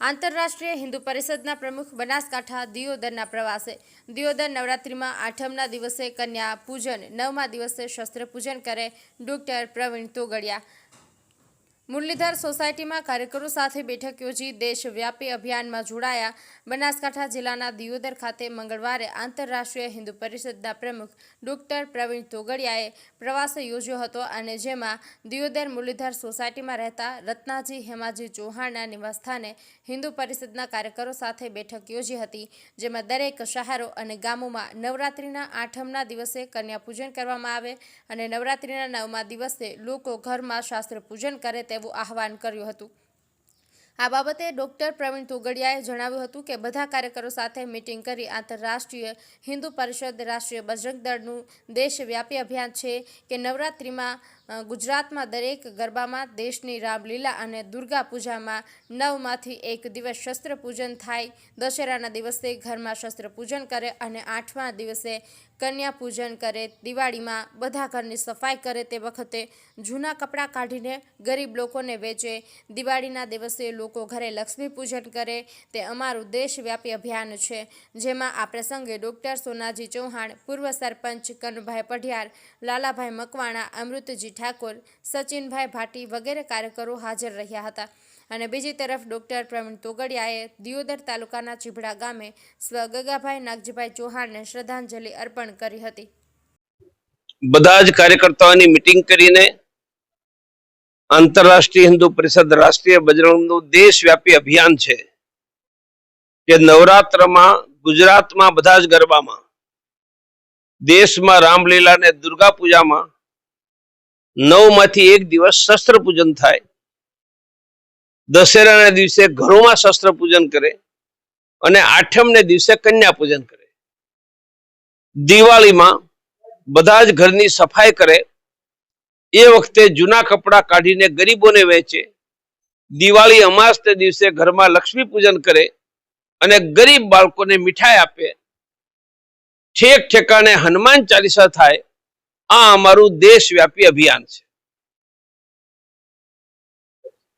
આંતરરાષ્ટ્રીય હિન્દુ પરિષદના પ્રમુખ બનાસકાંઠા દિયોદરના પ્રવાસે. દિયોદર નવરાત્રિમાં આઠમના દિવસે કન્યા પૂજન, નવમા દિવસે શસ્ત્ર પૂજન કરે ડોક્ટર પ્રવીણ તોગડિયા. મુરલીધર સોસાયટીમાં કાર્યકરો સાથે બેઠક યોજી દેશવ્યાપી અભિયાનમાં જોડાયા. બનાસકાંઠા જિલ્લાના દિયોદર ખાતે મંગળવારે આંતરરાષ્ટ્રીય હિન્દુ પરિષદના પ્રમુખ ડોક્ટર પ્રવીણ તોગડિયાએ પ્રવાસ યોજ્યો હતો અને જેમાં દિયોદર મુરલીધર સોસાયટીમાં રહેતા રત્નાજી હેમાજી ચૌહાણના નિવાસસ્થાને હિન્દુ પરિષદના કાર્યકરો સાથે બેઠક યોજી હતી, જેમાં દરેક શહેરો અને ગામોમાં નવરાત્રિના આઠમના દિવસે કન્યા પૂજન કરવામાં આવે અને નવરાત્રિના નવમા દિવસે લોકો ઘરમાં શાસ્ત્ર પૂજન કરે તેવું આહવાન કર્યું હતું. આ બાબતે ડોક્ટર પ્રવીણ તોગડિયાએ જણાવ્યું હતું કે બધા કાર્યકરો સાથે મિટિંગ કરી આંતરરાષ્ટ્રીય હિન્દુ પરિષદ રાષ્ટ્રીય બજરંગ દળનું દેશવ્યાપી અભિયાન છે કે નવરાત્રિમાં ગુજરાતમાં દરેક ગરબામાં દેશની રામલીલા અને દુર્ગા પૂજામાં નવમાંથી એક દિવસ શસ્ત્ર પૂજન થાય. દશેરાના દિવસે ઘરમાં શસ્ત્ર પૂજન કરે અને આઠમા દિવસે કન્યા પૂજન કરે. દિવાળીમાં બધા ઘરની સફાઈ કરે તે વખતે જૂના કપડાં કાઢીને ગરીબ લોકોને વેચે. દિવાળીના દિવસે લોકો ઘરે લક્ષ્મી પૂજન કરે. તે અમારું દેશવ્યાપી અભિયાન છે. જેમાં આ પ્રસંગે ડૉક્ટર સોનાજી ચૌહાણ, પૂર્વ સરપંચ કનુભાઈ પઢિયાર, લાલાભાઈ મકવાણા, અમૃતજી ઠાકોર, સચિનભાઈ ભાટી વગેરે કાર્યકરો હાજર રહ્યા હતા. અને બીજી તરફ ડોક્ટર પ્રવીણ તોગડિયાએ દિયોદર તાલુકાના ચીભડા ગામે સ્વ નાગજીભાઈ ચૌહાણને શ્રદ્ધાંજલિ અર્પણ કરી હતી. બધા જ કાર્યકર્તાઓની મિટિંગ કરીને આંતરરાષ્ટ્રીય હિન્દુ પરિષદ રાષ્ટ્રીય બજરંગનું દેશવ્યાપી અભિયાન છે કે નવરાત્રમાં ગુજરાતમાં બધા જ ગરબામાં, દેશમાં રામલીલા ને દુર્ગા પૂજામાં નવમાંથી એક દિવસ શસ્ત્ર પૂજન થાય. દશેરાના દિવસે ઘરોમાં શસ્ત્ર પૂજન કરે અને આઠમને દિવસે કન્યા પૂજન કરે. દિવાળીમાં બધા જ ઘરની સફાઈ કરે. એ વખતે જૂના કપડાં કાઢીને ગરીબોને વેચે. દિવાળી અમાસને દિવસે ઘરમાં લક્ષ્મી પૂજન કરે અને ગરીબ બાળકોને મીઠાઈ આપે. ઠેક ઠેકાણે હનુમાન ચાલીસા થાય. આ અમારું દેશવ્યાપી અભિયાન છે.